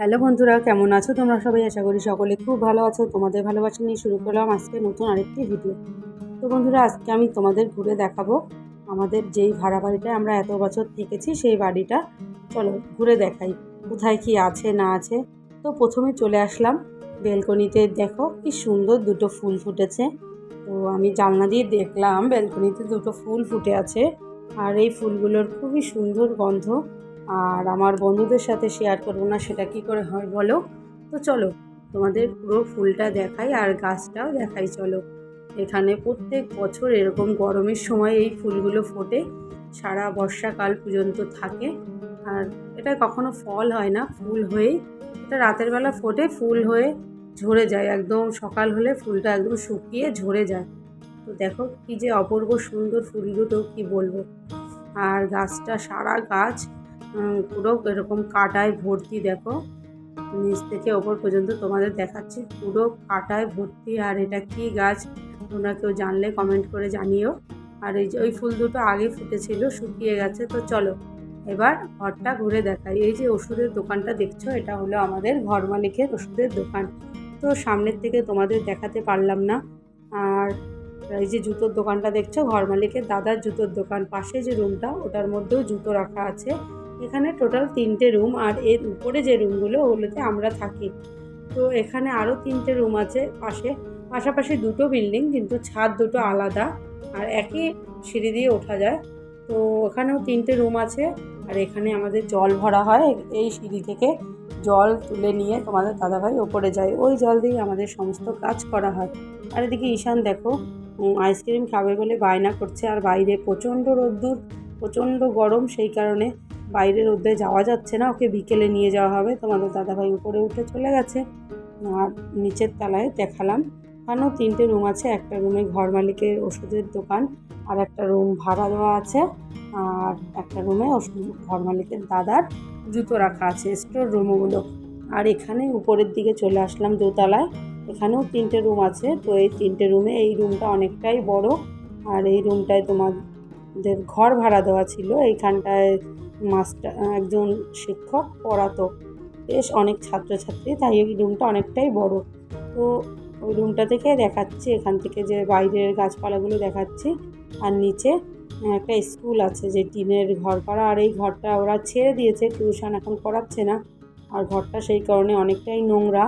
Hello বন্ধুরা, কেমন আছো তোমরা সবাই? আশা করি সকলে খুব ভালো আছো। তোমাদের ভালোবাসা নিয়ে শুরু করলাম আজকে নতুন আরেকটি ভিডিও তো বন্ধুরা, আজকে আমি তোমাদের ঘুরে দেখাবো আমাদের যেই ভাড়া বাড়িটা আমরা এত বছর থেকেছি সেই বাড়িটা। চলো ঘুরে দেখাই, কোথায় কি আছে, না আছে। তো প্রথমে চলে আসলাম বেলকনিতে দেখো কি সুন্দর দুটো ফুল ফুটেছে। তো আমি জানলা দিয়ে দেখলাম বেলকনিতে দুটো ফুল ফুটে আছে। আর এই ফুলগুলোর খুবই সুন্দর গন্ধ। আর আমার বন্ধুদের সাথে শেয়ার করব না, সেটা কি করে হয় বলো? তো চলো, তোমাদের পুরো ফুলটা দেখাই আর গাছটাও দেখাই, চলো। এখানে প্রত্যেক বছর এরকম গরমের সময় এই ফুলগুলো ফোটে, সারা বর্ষাকাল পর্যন্ত থাকে। আর এটা কখনো ফল হয় না, ফুল হয়েই। এটা রাতের বেলা ফোটে, ফুল হয়ে ঝরে যায়, একদম সকাল হলে ফুলটা একদম শুকিয়ে ঝরে যায়। তো দেখো কি যে অপূর্ব সুন্দর ফুল দুটো, কী বলব? আর গাছটা সারা গাছ পুরো এরকম কাটায় ভর্তি, দেখো। নিচ থেকে ওপর পর্যন্ত তোমাদের দেখাচ্ছি। পুরো কাটায় ভর্তি, আর এটা কি গাছ? তোমরা কেউ জানলে কমেন্ট করে জানিও। আর এই যে, ওই ফুল দুটো আগে ফুটেছিল, শুকিয়ে গেছে। তো চলো, এবার ঘরটা ঘুরে দেখাই। এই যে ওষুধের দোকানটা দেখছ, এটা হলো আমাদের ঘর মালিকের ওষুধের দোকান। তো সামনের থেকে তোমাদের দেখাতে পারলাম না। আর এই যে জুতোর দোকানটা দেখছ, ঘর মালিকের দাদার জুতোর দোকান। পাশে যে রুমটা ওটার মধ্যেও জুতো রাখা আছে। এখানে টোটাল তিনটে রুম আর এর উপরে যে রুমগুলো ওগুলোতে আমরা থাকি। তো এখানে আরও তিনটে রুম আছে পাশে। পাশাপাশি দুটো বিল্ডিং কিন্তু ছাদ দুটো আলাদা আর একই সিঁড়ি দিয়ে ওঠা যায়। তো ওখানেও তিনটে রুম আছে আর এখানে আমাদের জল ভরা হয় এই সিঁড়ি থেকে। জল তুলে নিয়ে তোমাদের দাদাভাই ওপরে যায়। ওই জল দিয়ে আমাদের সমস্ত কাজ করা হয়। আর এদিকে ঈশান দেখো আইসক্রিম খাবে বলে বায়না করছে। আর বাইরে প্রচণ্ড রোদ্দুর, প্রচণ্ড গরম সেই কারণে বাইরের রোদে যাওয়া যাচ্ছে না, ওকে বিকেলে নিয়ে যাওয়া হবে। তোমাদের দাদাভাই উপরে উঠে চলে গেছে। আর নিচের তলায় দেখালাম ওখানেও তিনটে রুম আছে, একটা রুমে ঘর মালিকের ওষুধের দোকান আর একটা রুম ভাড়া দেওয়া আছে। আর একটা রুমে ওষুধ ঘর মালিকের দাদার জুতো রাখা আছে স্টোর রুমগুলো আর এখানে উপরের দিকে চলে আসলাম দোতলায়, এখানেও তিনটে রুম আছে। তো এই তিনটে রুমে এই রুমটা অনেকটাই বড়। আর এই রুমটায় তোমাদের ঘর ভাড়া দেওয়া ছিল, এইখানটায় মাস্টার, একজন শিক্ষক পড়াতো বেশ অনেক ছাত্রছাত্রী, তাই এই রুমটা অনেকটাই বড়। তো ওই রুমটা থেকে দেখাচ্ছি, এখান থেকে যে বাইরের গাছপালাগুলো দেখাচ্ছি, আর নিচে একটা স্কুল আছে যে টিনের ঘর করা, আর এই ঘরটা ওরা ছেড়ে দিয়েছে, টিউশন এখন করাচ্ছে না। আর ঘরটা সেই কারণে অনেকটাই নোংরা,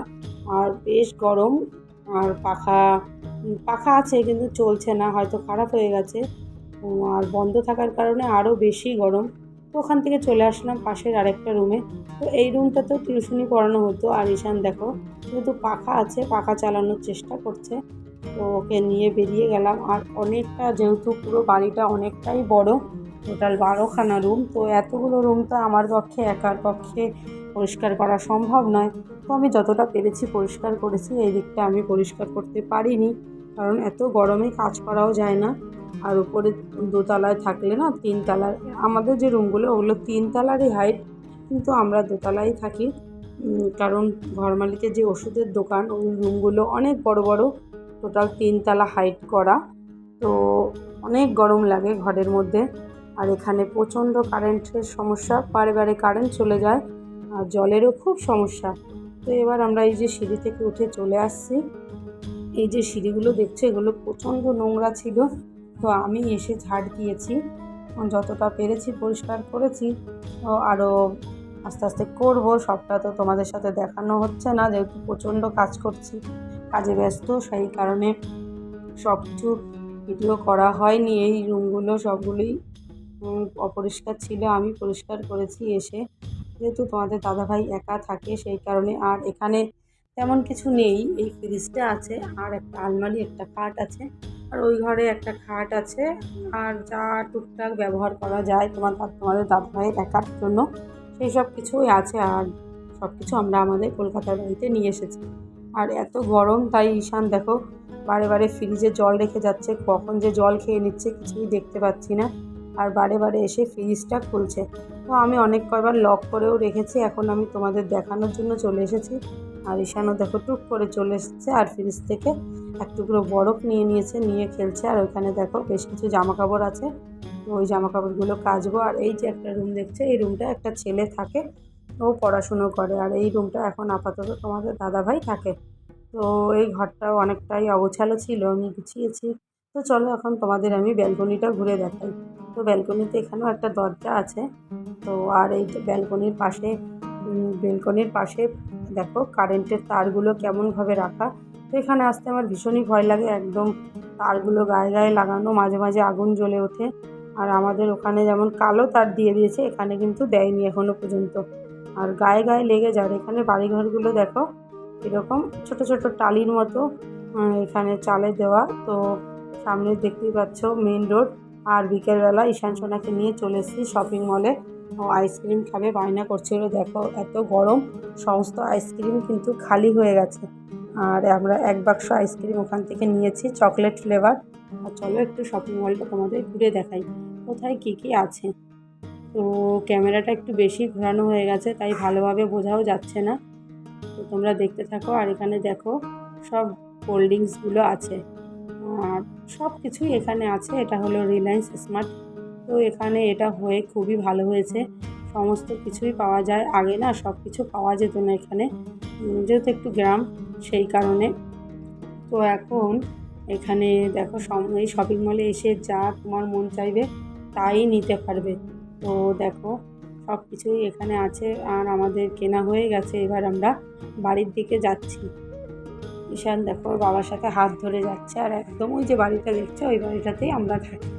আর বেশ গরম, আর পাখা পাখা আছে কিন্তু চলছে না, হয়তো খারাপ হয়ে গেছে। আর বন্ধ থাকার কারণে আরও বেশি গরম। তো ওখান থেকে চলে আসলাম পাশের আরেকটা রুমে তো এই রুমটাতেও টিউশনি পড়ানো হতো। আর ঈশান, দেখো যেহেতু পাখা আছে, পাখা চালানোর চেষ্টা করছে। তো ওকে নিয়ে বেরিয়ে গেলাম। আর অনেকটা যেহেতু পুরো বাড়িটা অনেকটাই বড় টোটাল বারোখানা রুম তো এতগুলো রুম তো আমার পক্ষে, একার পক্ষে পরিষ্কার করা সম্ভব নয়। তো আমি যতটা পেরেছি পরিষ্কার করেছি, এই দিকটা আমি পরিষ্কার করতে পারিনি। কারণ এত গরমে কাজ করাও যায় না। আর উপরে দোতলায় থাকলে না তিনতলার আমাদের যে রুমগুলো, ওগুলো তিনতলারই হাইট কিন্তু আমরা দোতলায় থাকি। কারণ ঘর মালিকের যে ওষুধের দোকান, ওই রুমগুলো অনেক বড় বড়, টোটাল তিনতলা হাইট করা। তো অনেক গরম লাগে ঘরের মধ্যে। আর এখানে প্রচণ্ড কারেন্টের সমস্যা বারে বারে কারেন্ট চলে যায়, আর জলেরও খুব সমস্যা। তো এবার আমরা এই যে সিঁড়ি থেকে উঠে চলে আসছি। এই যে সিঁড়িগুলো দেখছ, এগুলো প্রচণ্ড নোংরা ছিল। তো আমি এসে ঝাড় দিয়েছি। যতটা পেরেছি পরিষ্কার করেছি। তো আরও আস্তে আস্তে করব, সবটা তো তোমাদের সাথে দেখানো হচ্ছে না, যেহেতু প্রচণ্ড কাজ করছি, কাজে ব্যস্ত, সেই কারণে সব কিছু ভিডিও করা হয়নি। এই রুমগুলো সবগুলোই অপরিষ্কার ছিল, আমি পরিষ্কার করেছি এসে। যেহেতু তোমাদের দাদাভাই একা থাকে, সেই কারণে আর এখানে তেমন কিছু নেই, এই ফ্রিজটা আছে, আর একটা আলমারি, একটা খাট আছে। আর ওই ঘরে একটা খাট আছে। আর যা টুকটাক ব্যবহার করা যায় তোমার তোমাদের দাদাভাইয়ের একার জন্য, সেই সব কিছুই আছে আর সব কিছু আমরা আমাদের কলকাতার বাড়িতে নিয়ে এসেছি। আর এত গরম, তাই ঈশান দেখো, বারে বারে ফ্রিজে জল রেখে যাচ্ছে। কখন যে জল খেয়ে নিচ্ছে কিছুই দেখতে পাচ্ছি না। আর বারে বারে এসে ফ্রিজটা খুলছে। তো আমি অনেক কয়বার লক করেও রেখেছি, এখন আমি তোমাদের দেখানোর জন্য চলে এসেছি। আর ঈশানও দেখো টুক করে চলে এসেছে আর ফ্রিজ থেকে এক টুকরো বরফ নিয়ে নিয়েছে, নিয়ে খেলছে। আর ওইখানে দেখো বেশ কিছু জামা কাপড় আছে ওই জামা কাপড়গুলো কাচবো। আর এই যে একটা রুম দেখছে, এই রুমটা একটা ছেলে থাকে। ও পড়াশুনো করে। আর এই রুমটা এখন আপাতত তোমাদের দাদাভাই থাকে। তো এই ঘরটাও অনেকটাই অগোছালো ছিল, আমি গুছিয়েছি। তো চলো এখন তোমাদের আমি ব্যালকনিটা ঘুরে দেখাই। তো ব্যালকনিতে এখানেও একটা দরজা আছে। তো আর এই ব্যালকনির পাশে ব্যালকনির পাশে দেখো কারেন্টের তারগুলো কেমনভাবে রাখা। তো এখানে আসতে আমার ভীষণই ভয় লাগে, একদম তারগুলো গায়ে গায়ে লাগানো, মাঝে মাঝে আগুন জ্বলে ওঠে। আর আমাদের ওখানে যেমন কালো তার দিয়ে দিয়েছে, এখানে কিন্তু দেয়নি এখনও পর্যন্ত। আর গায়ে গায়ে লেগে যায়। এখানে বাড়িঘরগুলো দেখো, এরকম ছোট ছোট টালির মতো এখানে চালে দেওয়া। তো সামনে দেখতেই পাচ্ছ মেন রোড আর বিকেলবেলা ঈশান সোনাকে নিয়ে চলে এসেছি শপিং মলে আইসক্রিম খাবে, বায়না করছিল দেখো, এত গরম, সমস্ত আইসক্রিম কিন্তু খালি হয়ে গেছে। আর আমরা এক বাক্স আইসক্রিম ওখান থেকে নিয়েছি, চকলেট ফ্লেভার। আর চলো একটু শপিং মলটা তোমাদের ঘুরে দেখাই, কোথায় কী কী আছে। তো ক্যামেরাটা একটু বেশি ঘোরানো হয়ে গেছে, তাই ভালোভাবে বোঝাও যাচ্ছে না। তো তোমরা দেখতে থাকো, আর এখানে দেখো, সব কোল্ড ড্রিঙ্কসগুলো আছে। আর সব কিছুই এখানে আছে, এটা হলো রিলায়েন্স স্মার্ট তো এখানে এটা হয়ে খুবই ভালো হয়েছে। সমস্ত কিছুই পাওয়া যায়। আগে না সব কিছু পাওয়া যেত না এখানে। যেহেতু একটু গ্রাম, সেই কারণে। তো এখন এখানে দেখো এই শপিং মলে এসে যা তোমার মন চাইবে তাই নিতে পারবে। তো দেখো সব কিছুই এখানে আছে আর আমাদের কেনা হয়ে গেছে। এবার আমরা বাড়ির দিকে যাচ্ছি। ঈশান দেখো বাবার সাথে হাত ধরে যাচ্ছে আর একদম ওই যে বাড়িটা দেখছ, ওই বাড়িটাতেই আমরা থাকি।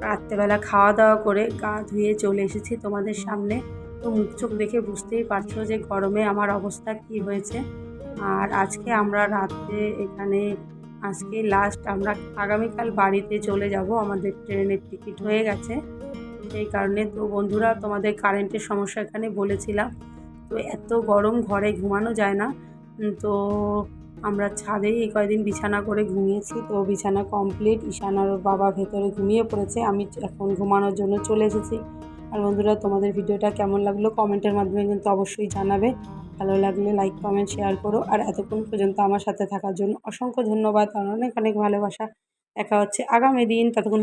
রাত্রেবেলা খাওয়া দাওয়া করে গা ধুয়ে চলে এসেছি তোমাদের সামনে। তো মুখ চোখ দেখে বুঝতেই পারছ যে গরমে আমার অবস্থা কি হয়েছে। আর আজকে আমরা রাত্রে এখানে, আজকে লাস্ট আমরা আগামীকাল বাড়িতে চলে যাব। আমাদের ট্রেনের টিকিট হয়ে গেছে। সেই কারণে তো বন্ধুরা তোমাদের কারেন্টের সমস্যা এখানে বলেছিলাম। তো এত গরম ঘরে ঘুমানো যায় না। তো আমরা ছাদেই এই কয়দিন বিছানা করে ঘুমিয়েছি, তো বিছানা কমপ্লিট ঈশান আর ওর বাবা ভেতরে ঘুমিয়ে পড়েছে, আমি এখন ঘুমানোর জন্য চলে এসেছি। আর বন্ধুরা, তোমাদের ভিডিওটা কেমন লাগল কমেন্টের মাধ্যমে কিন্তু অবশ্যই জানাবে। ভালো লাগলে লাইক কমেন্ট শেয়ার করো। আর এতক্ষণ পর্যন্ত আমার সাথে থাকার জন্য অসংখ্য ধন্যবাদ। আর অনেক অনেক ভালোবাসা। দেখা হচ্ছে আগামী দিন। ততক্ষণ